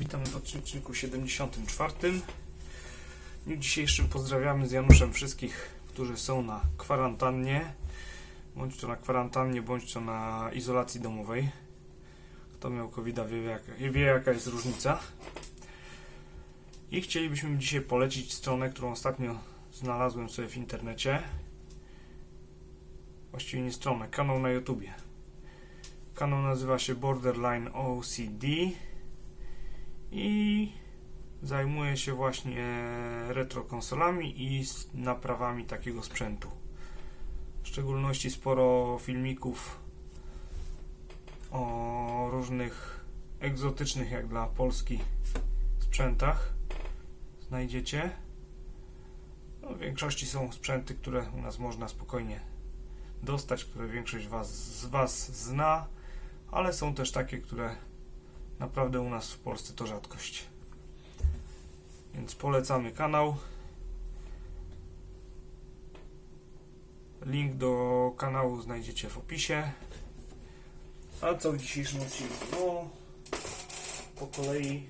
Witamy w odcinku 74. W dniu dzisiejszym pozdrawiamy z Januszem wszystkich, którzy są na kwarantannie, bądź to na kwarantannie, bądź to na izolacji domowej. Kto miał covid wie, jaka, wie jaka jest różnica. I chcielibyśmy dzisiaj polecić stronę, którą ostatnio znalazłem sobie w internecie. Właściwie nie stronę, kanał na YouTubie. Kanał nazywa się Borderline OCD i zajmuje się właśnie retro konsolami i naprawami takiego sprzętu. W szczególności sporo filmików o różnych egzotycznych jak dla Polski sprzętach znajdziecie. No, w większości są sprzęty, które u nas można spokojnie dostać, które większość was, z Was zna, ale są też takie, które naprawdę u nas w Polsce to rzadkość. Więc polecamy kanał. Link do kanału znajdziecie w opisie. A co w dzisiejszym odcinku? No, po kolei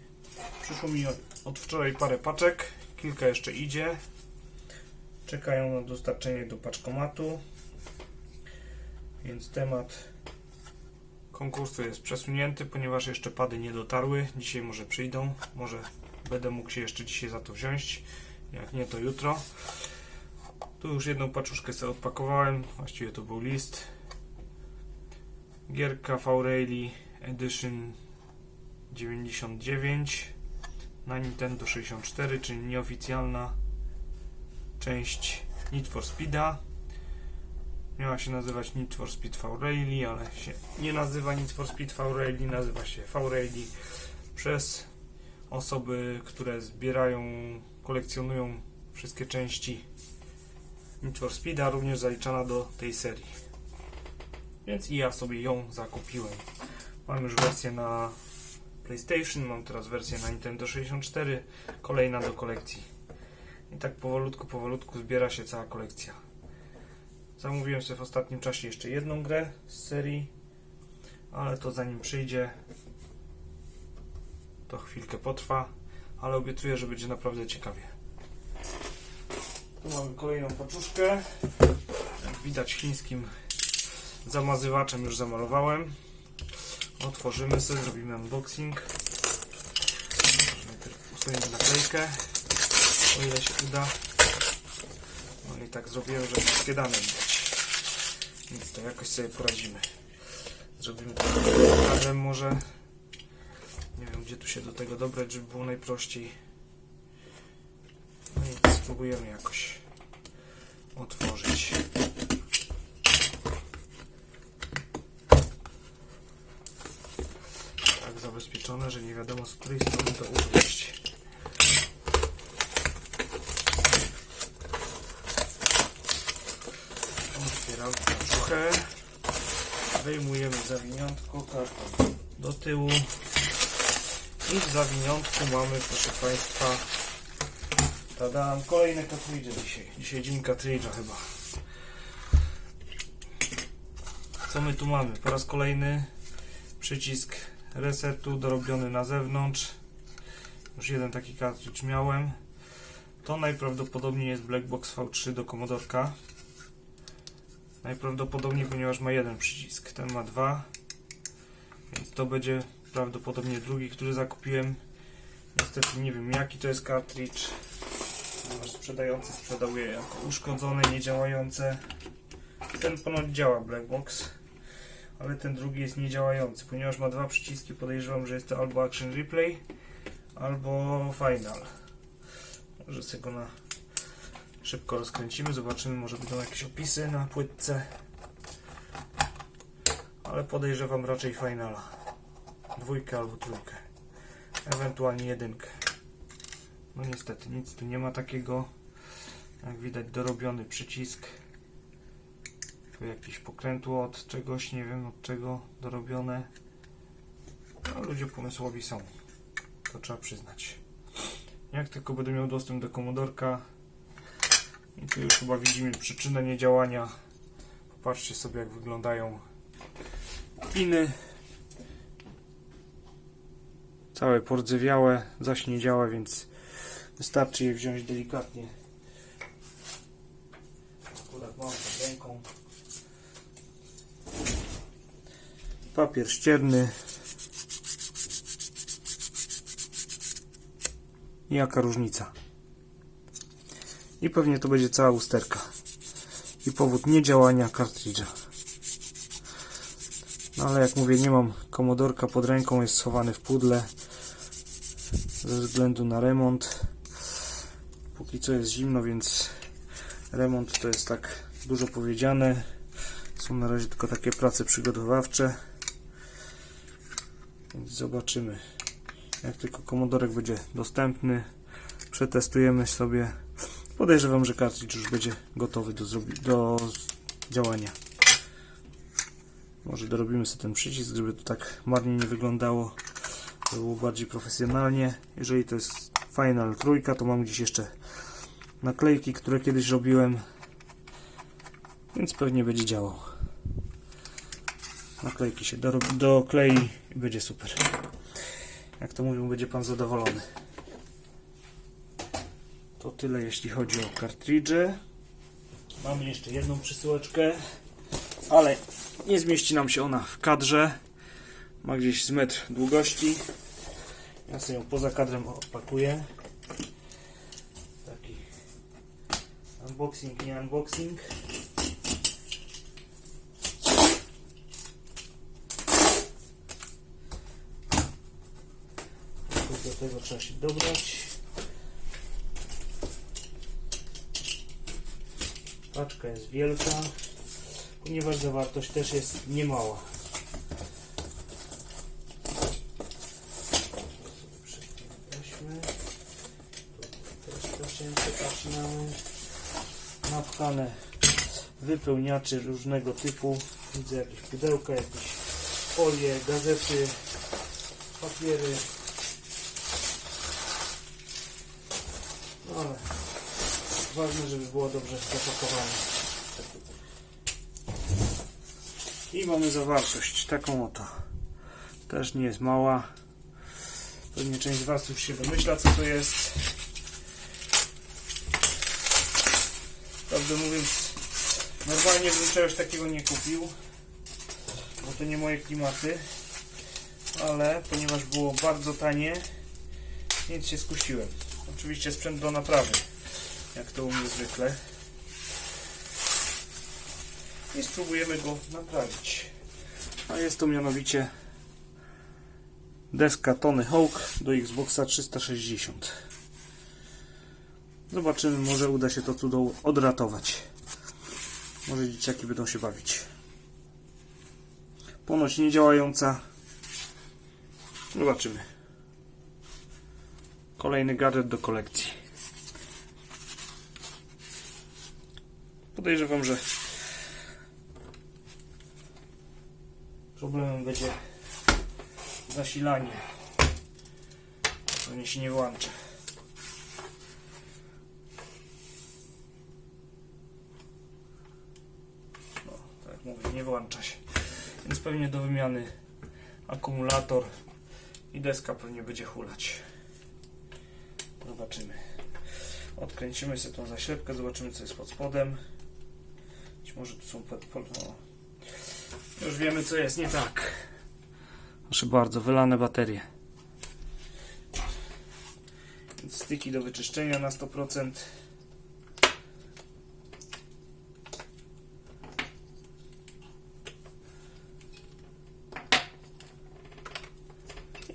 przyszło mi od, wczoraj parę paczek. Kilka jeszcze idzie. Czekają na dostarczenie do paczkomatu. Więc temat konkursu jest przesunięty, ponieważ jeszcze pady nie dotarły. Dzisiaj może przyjdą, może będę mógł się jeszcze dzisiaj za to wziąć. Jak nie, to jutro. Tu już jedną paczuszkę sobie odpakowałem, właściwie to był list. Gierka V-Rally Edition 99 na Nintendo 64, czyli nieoficjalna część Need for Speeda. Miała się nazywać Need for Speed V-Rally, ale się nie nazywa Need for Speed V-Rally, nazywa się V-Rally przez osoby, które zbierają, kolekcjonują wszystkie części Need for Speeda, również zaliczana do tej serii. Więc i ja sobie ją zakupiłem. Mam już wersję na PlayStation, mam teraz wersję na Nintendo 64, kolejna do kolekcji. I tak powolutku, powolutku zbiera się cała kolekcja. Zamówiłem sobie w ostatnim czasie jeszcze jedną grę z serii, ale to zanim przyjdzie, to chwilkę potrwa, ale obiecuję, że będzie naprawdę ciekawie. Tu mamy kolejną paczuszkę. Jak widać chińskim zamazywaczem już zamalowałem. Otworzymy sobie, zrobimy unboxing. Najpierw usuniemy naklejkę, o ile się uda. No i tak zrobiłem, żeby wszystkie dane widać. Więc to jakoś sobie poradzimy. Zrobimy to razem może. Nie wiem gdzie tu się do tego dobrać, żeby było najprościej. No i spróbujemy jakoś otworzyć. Tak zabezpieczone, że nie wiadomo z której strony to ugryźć. Brzuchę. Wyjmujemy zawiniątko, karton do tyłu. I w zawiniątku mamy, proszę Państwa, tada, kolejne cartridge dzisiaj. Dzisiaj dzień cartridge'a chyba. Co my tu mamy? Po raz kolejny przycisk resetu dorobiony na zewnątrz. Już jeden taki cartridge miałem. To najprawdopodobniej jest Blackbox V3 do Commodorka. Najprawdopodobniej, ponieważ ma jeden przycisk. Ten ma dwa. Więc to będzie prawdopodobnie drugi, który zakupiłem. Niestety nie wiem jaki to jest cartridge. Ponieważ sprzedający sprzedał je jako uszkodzone, niedziałające. Ten ponoć działa Blackbox. Ale ten drugi jest niedziałający. Ponieważ ma dwa przyciski, podejrzewam, że jest to albo Action Replay, albo Final. Może sobie go na szybko rozkręcimy, zobaczymy, może będą jakieś opisy na płytce. Ale podejrzewam raczej Finala. Dwójkę albo trójkę. Ewentualnie jedynkę. No niestety, nic tu nie ma takiego. Jak widać, dorobiony przycisk. Tu jakieś pokrętło od czegoś, nie wiem od czego dorobione. No, ludzie pomysłowi są. To trzeba przyznać. Jak tylko będę miał dostęp do komodorka i tu już chyba widzimy przyczynę niedziałania. Popatrzcie sobie jak wyglądają piny. całe pordzewiałe, zaś nie działa, więc wystarczy je wziąć delikatnie. Akurat mam pod ręką. Papier ścierny. Jaka różnica? I pewnie to będzie cała usterka. I powód niedziałania kartridża. No ale jak mówię, nie mam komodorka pod ręką, jest schowany w pudle ze względu na remont. Póki co jest zimno, więc remont to jest tak dużo powiedziane. Są na razie tylko takie prace przygotowawcze. Więc zobaczymy. Jak tylko komodorek będzie dostępny, przetestujemy sobie. Podejrzewam, że kartridż już będzie gotowy do, do działania. Może dorobimy sobie ten przycisk, żeby to tak marnie nie wyglądało. Żeby było bardziej profesjonalnie. Jeżeli to jest Final trójka, to mam gdzieś jeszcze naklejki, które kiedyś robiłem. Więc pewnie będzie działał. Naklejki się doklei i będzie super. Jak to mówią, będzie Pan zadowolony. To tyle jeśli chodzi o kartridże. Mamy jeszcze jedną przesyłeczkę, ale nie zmieści nam się ona w kadrze. Ma gdzieś z metr długości. Ja sobie ją poza kadrem odpakuję. Taki unboxing, nie unboxing. Do tego trzeba się dobrać. Paczka jest wielka, ponieważ zawartość też jest niemała. Weźmy. Też zaczynamy. Napchane wypełniacze różnego typu. Widzę jakieś pudełka, jakieś folie, gazety, papiery. No ale ważne, żeby było dobrze zapakowane. I mamy zawartość, taką oto. Też nie jest mała. Pewnie część z Was już się domyśla, co to jest. Prawdę mówiąc, normalnie bym czegoś takiego nie kupił, bo to nie moje klimaty. Ale ponieważ było bardzo tanie, więc się skusiłem. Oczywiście sprzęt do naprawy, jak to u mnie zwykle. I spróbujemy go naprawić. A jest to mianowicie deska Tony Hawk do Xboxa 360. Zobaczymy, może uda się to cudo odratować. Może dzieciaki będą się bawić. Ponoć nie działająca. Zobaczymy. Kolejny gadżet do kolekcji. Podejrzewam, że problemem będzie zasilanie. Pewnie się nie włączy. No, tak jak mówię, nie włącza się. Więc pewnie do wymiany akumulator i deska pewnie będzie hulać. Zobaczymy. Odkręcimy sobie tą zaślepkę, zobaczymy co jest pod spodem. Może tu są pod, pod, no. Już wiemy co jest nie tak. Proszę bardzo, wylane baterie. Więc styki do wyczyszczenia na 100%.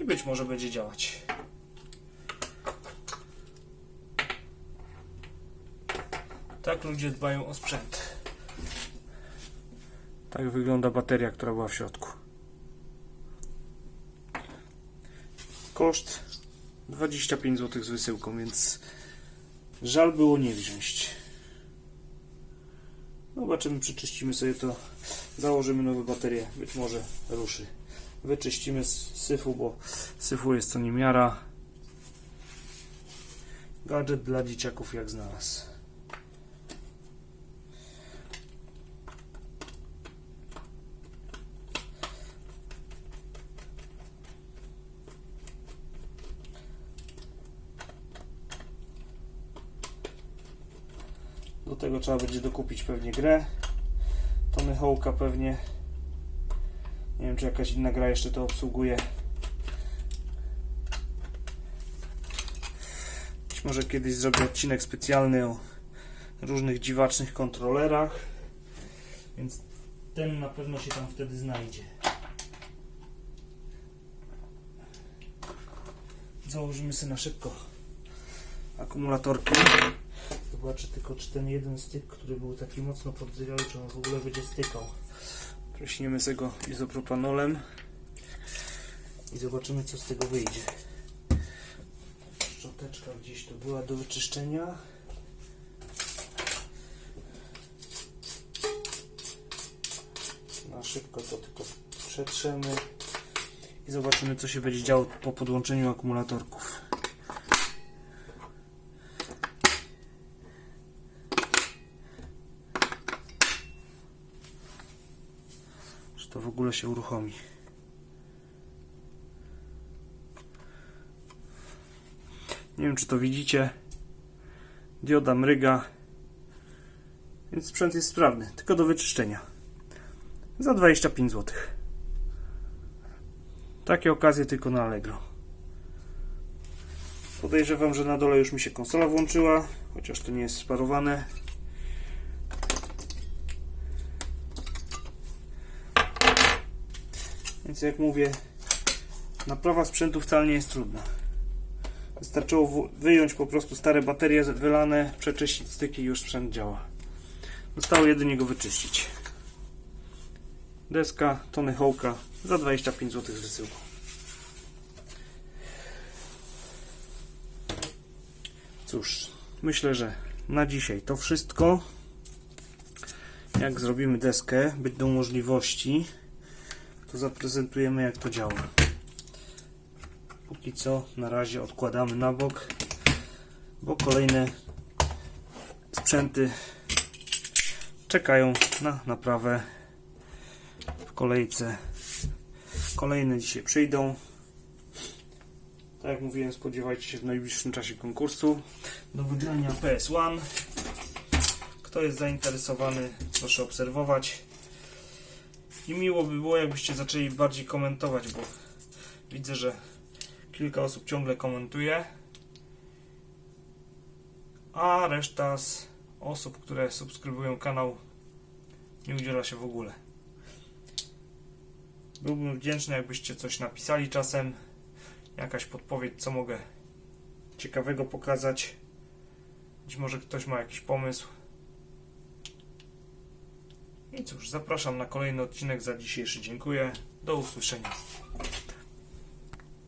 I być może będzie działać. Tak ludzie dbają o sprzęt. Tak wygląda bateria, która była w środku. Koszt 25 zł z wysyłką, więc żal było nie wziąć. Zobaczymy, przyczyścimy sobie to, założymy nowe baterie, być może ruszy. Wyczyścimy z syfu, bo syfu jest co niemiara. Gadżet dla dzieciaków jak znalazł. Do tego trzeba będzie dokupić pewnie grę. Tony Hawk'a pewnie. Nie wiem, czy jakaś inna gra jeszcze to obsługuje. Być może kiedyś zrobię odcinek specjalny o różnych dziwacznych kontrolerach. Więc ten na pewno się tam wtedy znajdzie. Założymy sobie na szybko akumulatorki. Zobaczę tylko, czy ten jeden styk, który był taki mocno podzywiały, czy on w ogóle będzie stykał. Pryśniemy z go izopropanolem i zobaczymy, co z tego wyjdzie. Szczoteczka gdzieś tu była do wyczyszczenia. Na szybko to tylko przetrzemy i zobaczymy, co się będzie działo po podłączeniu akumulatorków. To w ogóle się uruchomi? Nie wiem, czy to widzicie. Dioda mryga. Więc sprzęt jest sprawny, tylko do wyczyszczenia. Za 25 zł. Takie okazje tylko na Allegro. Podejrzewam, że na dole już mi się konsola włączyła, chociaż to nie jest sparowane. Więc jak mówię, naprawa sprzętu wcale nie jest trudna. Wystarczyło wyjąć po prostu stare baterie wylane, przeczyścić styki i już sprzęt działa. Zostało jedynie go wyczyścić. Deska Tony Hawk'a za 25 zł z wysyłką. Cóż, myślę, że na dzisiaj to wszystko. Jak zrobimy deskę, będą możliwości, to zaprezentujemy jak to działa. Póki co na razie odkładamy na bok, bo kolejne sprzęty czekają na naprawę w kolejce. Kolejne dzisiaj przyjdą. Tak jak mówiłem, spodziewajcie się w najbliższym czasie konkursu do wygrania PS1. Kto jest zainteresowany, proszę obserwować. I miło by było, jakbyście zaczęli bardziej komentować, bo widzę, że kilka osób ciągle komentuje. A reszta z osób, które subskrybują kanał, nie udziela się w ogóle. Byłbym wdzięczny, jakbyście coś napisali czasem. Jakaś podpowiedź, co mogę ciekawego pokazać. Być może ktoś ma jakiś pomysł. I cóż, zapraszam na kolejny odcinek za dzisiejszy. Dziękuję. Do usłyszenia.